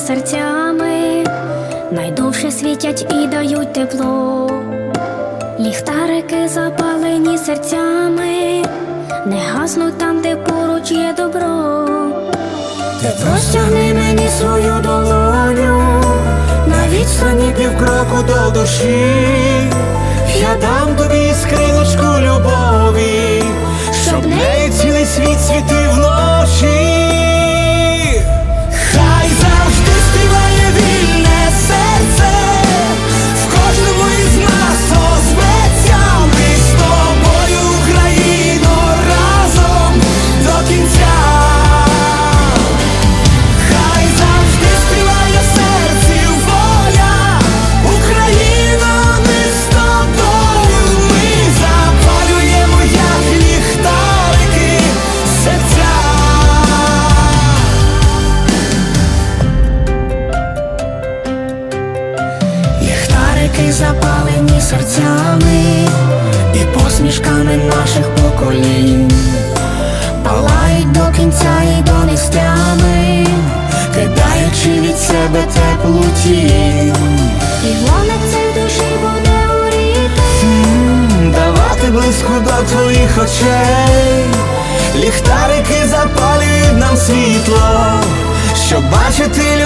серцями, найдовше світять і дають тепло. Ліхтарики запалені серцями, не гаснуть там, де поруч є добро. Ти простягни мені свою долоню, На відстані півкроку до душі, я дам тобі скриночку і посмішками наших поколінь палають до кінця і до нестями, кидаючи від себе теплу тінь. і цей в душі буде горіти. Давати близько до твоїх очей, ліхтарики запалюють нам світло, щоб бачити людей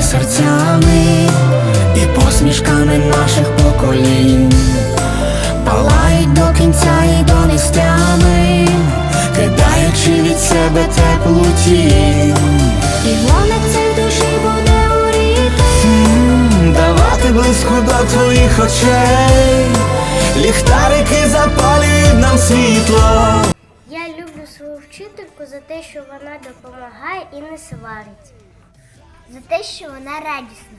запалені серцями і посмішками наших поколінь, палають до кінця і до нестями, кидаючи від себе теплу тінь. І вогник цей в душі буде горіти. Давати близько до твоїх очей, ліхтарики запалюють нам світло. Я люблю свою вчительку за те, що вона допомагає і не сварить. За те, що вона радісна.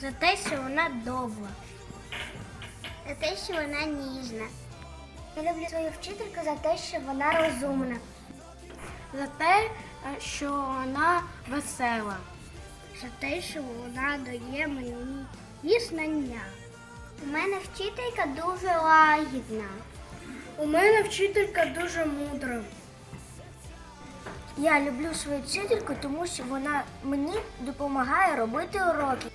За те, що вона добра. За те, що вона ніжна. Я люблю свою вчительку за те, що вона розумна. За те, що вона весела. За те, що вона дає мені знання. У мене вчителька дуже лагідна. У мене вчителька дуже мудра. Я люблю свою вчительку, тому що вона мені допомагає робити уроки.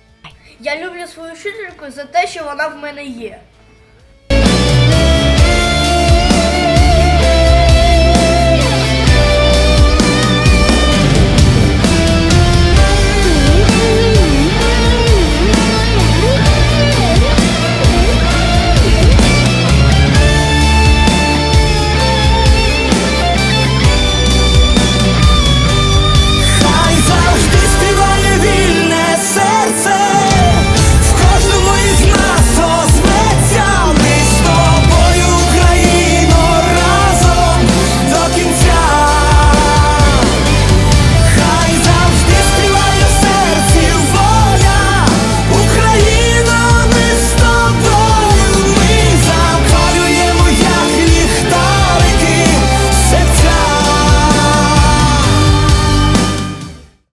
Я люблю свою вчительку за те, що вона в мене є.